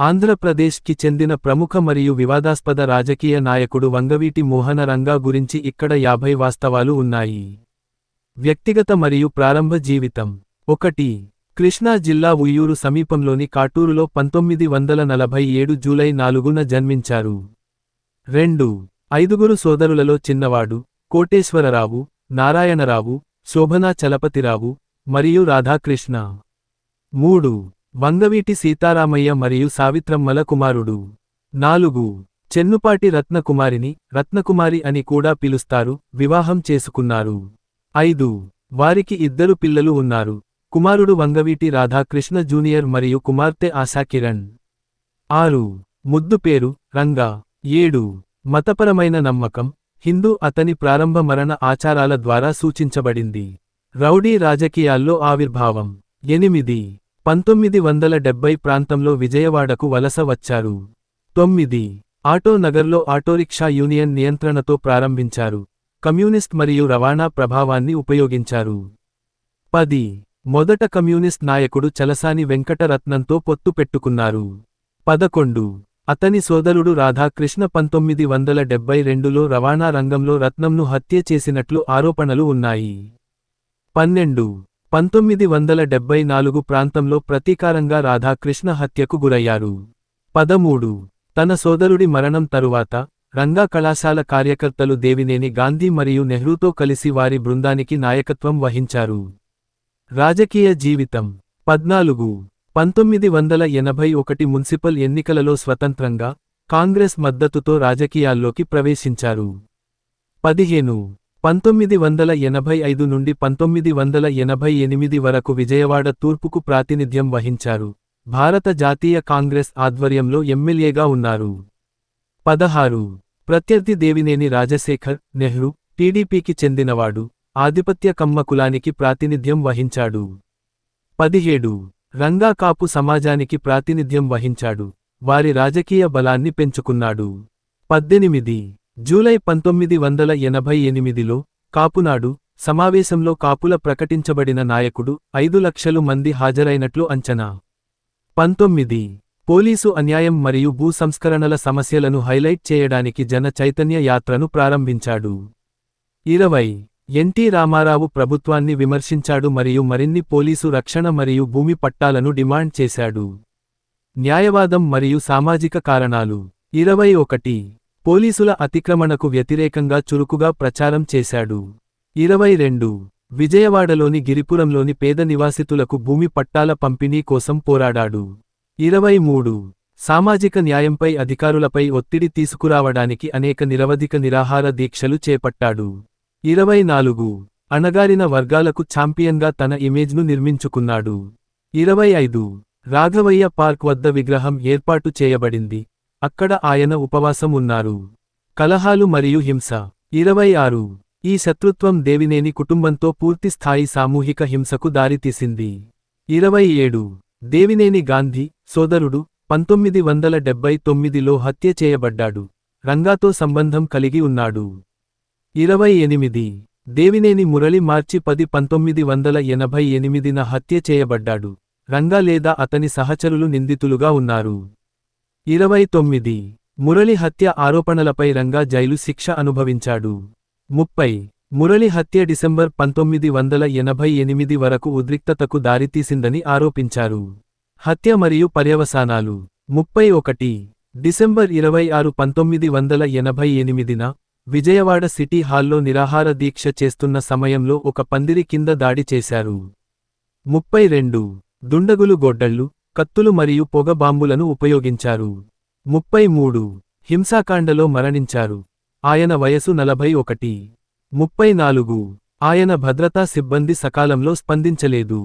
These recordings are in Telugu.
ఆంధ్రప్రదేశ్కి చెందిన ప్రముఖ మరియు వివాదాస్పద రాజకీయ నాయకుడు వంగవీటి మోహన రంగా గురించి ఇక్కడ యాభై వాస్తవాలు ఉన్నాయి. వ్యక్తిగత మరియు ప్రారంభ జీవితం. ఒకటి కృష్ణా జిల్లా ఉయ్యూరు సమీపంలోని కాటూరులో పంతొమ్మిది వందల నలభై ఏడు జూలై నాలుగున జన్మించారు. రెండు ఐదుగురు సోదరులలో చిన్నవాడు కోటేశ్వరరావు నారాయణరావు శోభనా చలపతిరావు మరియు రాధాకృష్ణ. మూడు వంగవీటి సీతారామయ్య మరియు సావిత్రమ్మల కుమారుడు. నాలుగు. చెన్నుపాటి రత్నకుమారిని రత్నకుమారి అని కూడా పిలుస్తారు వివాహం చేసుకున్నారు. ఐదు. వారికి ఇద్దరు పిల్లలు ఉన్నారు. కుమారుడు వంగవీటి రాధాకృష్ణ జూనియర్ మరియు కుమార్తె ఆశాకిరణ్. ఆరు. ముద్దు పేరు రంగా. ఏడు. మతపరమైన నమ్మకం హిందూ అతని ప్రారంభ మరణ ఆచారాల ద్వారా సూచించబడింది. రౌడీ రాజకీయాల్లో ఆవిర్భావం. ఎనిమిది. పంతొమ్మిది వందల డెబ్బై ప్రాంతంలో విజయవాడకు వలస వచ్చారు. తొమ్మిది. ఆటో నగర్లో ఆటోరిక్షా యూనియన్ నియంత్రణతో ప్రారంభించారు. కమ్యూనిస్ట్ మరియు రవాణా ప్రభావాన్ని ఉపయోగించారు. పది. మొదట కమ్యూనిస్ట్ నాయకుడు చలసాని వెంకటరత్నంతో పొత్తు పెట్టుకున్నారు. పదకొండు. అతని సోదరుడు రాధాకృష్ణ పంతొమ్మిది వందల డెబ్బై రెండులో రవాణా రంగంలో రత్నంను హత్య చేసినట్లు ఆరోపణలు ఉన్నాయి. పన్నెండు. పంతొమ్మిది వందల డెబ్బై నాలుగు ప్రాంతంలో ప్రతీకారంగా రాధాకృష్ణ హత్యకు గురయ్యారు. పదమూడు. తన సోదరుడి మరణం తరువాత రంగా కళాశాల కార్యకర్తలు దేవినేని గాంధీ మరియు నెహ్రూతో కలిసి వారి బృందానికి నాయకత్వం వహించారు. రాజకీయ జీవితం. పద్నాలుగు. పంతొమ్మిది వందల ఎనభై ఒకటి మున్సిపల్ ఎన్నికలలో స్వతంత్రంగా కాంగ్రెస్ మద్దతుతో రాజకీయాల్లోకి ప్రవేశించారు. పదిహేను. పంతొమ్మిది వందల ఎనభై ఐదు నుండి పంతొమ్మిది వందల ఎనభై ఎనిమిది వరకు విజయవాడ తూర్పుకు ప్రాతినిధ్యం వహించారు. భారత జాతీయ కాంగ్రెస్ ఆధ్వర్యంలో ఎమ్మెల్యేగా ఉన్నారు. పదహారు. ప్రత్యర్థి దేవినేని రాజశేఖర్ నెహ్రూ టీడీపీకి చెందినవాడు ఆధిపత్య కమ్మ కులానికి ప్రాతినిధ్యం వహించాడు. పదిహేడు. రంగా కాపు సమాజానికి ప్రాతినిధ్యం వహించాడు. వారి రాజకీయ బలాన్ని పెంచుకున్నాడు. పద్దెనిమిది. జూలై పంతొమ్మిది వందల ఎనభై ఎనిమిదిలో కాపునాడు సమావేశంలో కాపుల ప్రకటించబడిన నాయకుడు ఐదు లక్షలు మంది హాజరైనట్లు అంచనా. పంతొమ్మిది. పోలీసు అన్యాయం మరియు భూ సంస్కరణల సమస్యలను హైలైట్ చేయడానికి జన చైతన్య యాత్రను ప్రారంభించాడు. ఇరవై. ఎన్టీ రామారావు ప్రభుత్వాన్ని విమర్శించాడు మరియు మరిన్ని పోలీసు రక్షణ మరియు భూమి పట్టాలను డిమాండ్ చేశాడు. న్యాయవాదం మరియు సామాజిక కారణాలు. ఇరవై ఒకటి. పోలీసుల అతిక్రమణకు వ్యతిరేకంగా చురుకుగా ప్రచారం చేశాడు. ఇరవై రెండు. విజయవాడలోని గిరిపురంలోని పేద నివాసితులకు భూమి పట్టాల పంపిణీ కోసం పోరాడాడు. ఇరవై మూడు. సామాజిక న్యాయంపై అధికారులపై ఒత్తిడి తీసుకురావడానికి అనేక నిరవధిక నిరాహార దీక్షలు చేపట్టాడు. ఇరవై నాలుగు. అణగారిన వర్గాలకు ఛాంపియన్గా తన ఇమేజ్ను నిర్మించుకున్నాడు. ఇరవై ఐదు. రాఘవయ్య పార్క్ వద్ద విగ్రహం ఏర్పాటు చేయబడింది. అక్కడ ఆయన ఉపవాసం ఉన్నారు కలహాలు మరియు హింస. ఇరవై ఆరు. ఈ శత్రుత్వం దేవినేని కుటుంబంతో పూర్తిస్థాయి సామూహిక హింసకు దారితీసింది. ఇరవై ఏడు. దేవినేని గాంధీ సోదరుడు పంతొమ్మిది వందల డెబ్బై తొమ్మిదిలో హత్య చేయబడ్డాడు. రంగాతో సంబంధం కలిగి ఉన్నాడు. ఇరవై ఎనిమిది. దేవినేని మురళి మార్చి పది పంతొమ్మిది వందల ఎనభై ఎనిమిదిన హత్య చేయబడ్డాడు. రంగా లేదా అతని సహచరులు నిందితులుగా ఉన్నారు. ఇరవై తొమ్మిది మురళి హత్య ఆరోపణలపై రంగా జైలు శిక్ష అనుభవించాడు. ముప్పై. మురళి హత్య డిసెంబర్ పంతొమ్మిది వందల ఎనభై ఎనిమిది వరకు ఉద్రిక్తతకు దారితీసిందని ఆరోపించారు. హత్య మరియు పర్యవసానాలు. ముప్పై ఒకటి. డిసెంబర్ ఇరవై ఆరు పంతొమ్మిది వందల ఎనభై ఎనిమిదిన విజయవాడ సిటీ హాల్లో నిరాహార దీక్ష చేస్తున్న సమయంలో ఒక పందిరి కింద దాడి చేశారు. ముప్పై రెండు. దుండగులు గొడ్డళ్ళు. కత్తులు మరియు పొగ బాంబులను ఉపయోగించారు. ముప్పై మూడు హింసాకాండలో మరణించారు. ఆయన వయసు నలభై ఒకటి. ముప్పై నాలుగు ఆయన భద్రతా సిబ్బంది సకాలంలో స్పందించలేదు.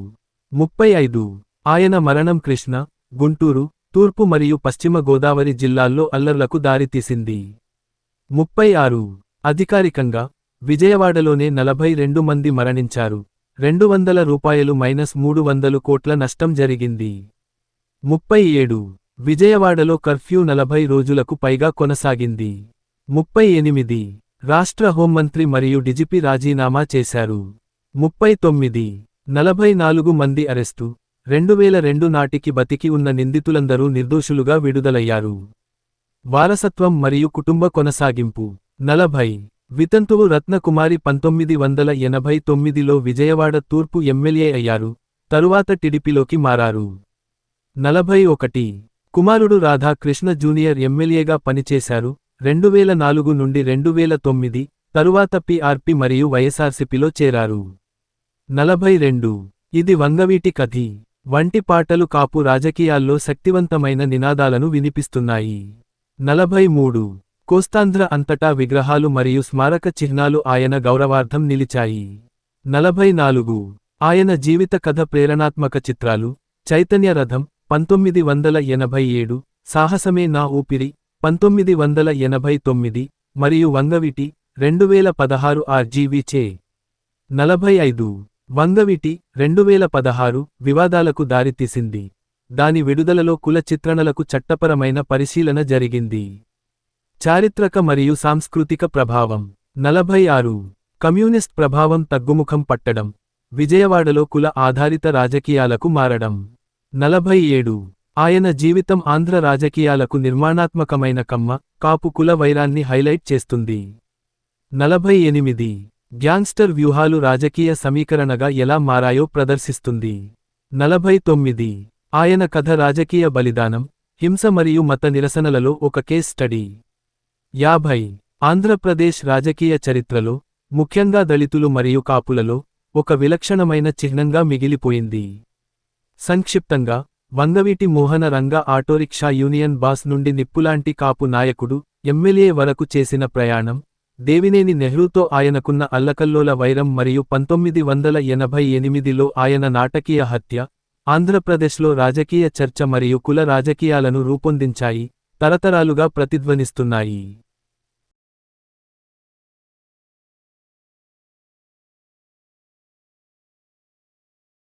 ముప్పై ఐదు ఆయన మరణం కృష్ణ గుంటూరు తూర్పు మరియు పశ్చిమ గోదావరి జిల్లాల్లో అల్లర్లకు దారితీసింది. ముప్పై ఆరు అధికారికంగా విజయవాడలోనే నలభై రెండు మంది మరణించారు. రెండు వందల రూపాయలు మైనస్ మూడు వందలు కోట్ల నష్టం జరిగింది. ముప్పై ఏడు. విజయవాడలో కర్ఫ్యూ నలభై రోజులకు పైగా కొనసాగింది. ముప్పై ఎనిమిది. రాష్ట్ర హోంమంత్రి మరియు డిజిపి రాజీనామా చేశారు. ముప్పై తొమ్మిది. నలభై నాలుగు మంది అరెస్టు. రెండువేల రెండు నాటికి బతికి ఉన్న నిందితులందరూ నిర్దోషులుగా విడుదలయ్యారు. వారసత్వం మరియు కుటుంబ కొనసాగింపు. నలభై. వితంతువు రత్నకుమారి పంతొమ్మిది వందల ఎనభై తొమ్మిదిలో విజయవాడ తూర్పు ఎమ్మెల్యే అయ్యారు. తరువాత టిడిపిలోకి మారారు. నలభై ఒకటి. కుమారుడు రాధా కృష్ణ జూనియర్ ఎమ్మెల్యేగా పనిచేశారు. రెండువేల నాలుగు నుండి రెండువేల తొమ్మిది తరువాత పిఆర్పి మరియు వైఎస్ఆర్సిపిలో చేరారు. నలభై రెండు. ఇది వంగవీటి కథి. వంటి పాటలు కాపు రాజకీయాల్లో శక్తివంతమైన నినాదాలను వినిపిస్తున్నాయి. నలభై మూడు. కోస్తాంధ్ర అంతటా విగ్రహాలు మరియు స్మారక చిహ్నాలు ఆయన గౌరవార్థం నిలిచాయి. నలభై నాలుగు. ఆయన జీవిత కథ ప్రేరణాత్మక చిత్రాలు చైతన్య రథం పంతొమ్మిది వందల ఎనభై ఏడు సాహసమే నా ఊపిరి. పంతొమ్మిది వందల ఎనభై తొమ్మిది మరియు వంగవిటి రెండువేల పదహారు ఆర్జీవి చే. నలభై ఐదు వంగవిటి రెండువేల పదహారు వివాదాలకు దారితీసింది. దాని విడుదలలో కుల చిత్రణలకు చట్టపరమైన పరిశీలన జరిగింది. చారిత్రక మరియు సాంస్కృతిక ప్రభావం. నలభై ఆరు కమ్యూనిస్ట్ ప్రభావం తగ్గుముఖం పట్టడం. విజయవాడలో కుల ఆధారిత రాజకీయాలకు మారడం. నలభై ఏడు. ఆయన జీవితం ఆంధ్ర రాజకీయాలకు నిర్మాణాత్మకమైన కమ్మ కాపు కుల వైరాన్ని హైలైట్ చేస్తుంది. నలభై ఎనిమిది. గ్యాంగ్స్టర్ వ్యూహాలు రాజకీయ సమీకరణగా ఎలా మారాయో ప్రదర్శిస్తుంది. నలభై తొమ్మిది. ఆయన కథ రాజకీయ బలిదానం హింస మరియు మత నిరసనలలో ఒక కేస్ స్టడీ. యాభై. ఆంధ్రప్రదేశ్ రాజకీయ చరిత్రలో ముఖ్యంగా దళితులు మరియు కాపులలో ఒక విలక్షణమైన చిహ్నంగా మిగిలిపోయింది. సంక్షిప్తంగా వంగవీటి మోహన రంగ ఆటోరిక్షా యూనియన్ బాస్ నుండి నిప్పులాంటి కాపు నాయకుడు ఎమ్మెల్యే వరకు చేసిన ప్రయాణం దేవినేని నెహ్రూతో ఆయనకున్న అల్లకల్లోల వైరం మరియు పంతొమ్మిది వందల ఎనభై ఎనిమిదిలో ఆయన నాటకీయ హత్య ఆంధ్రప్రదేశ్లో రాజకీయ చర్చ మరియు కుల రాజకీయాలను రూపొందించాయి తరతరాలుగా ప్రతిధ్వనిస్తున్నాయి.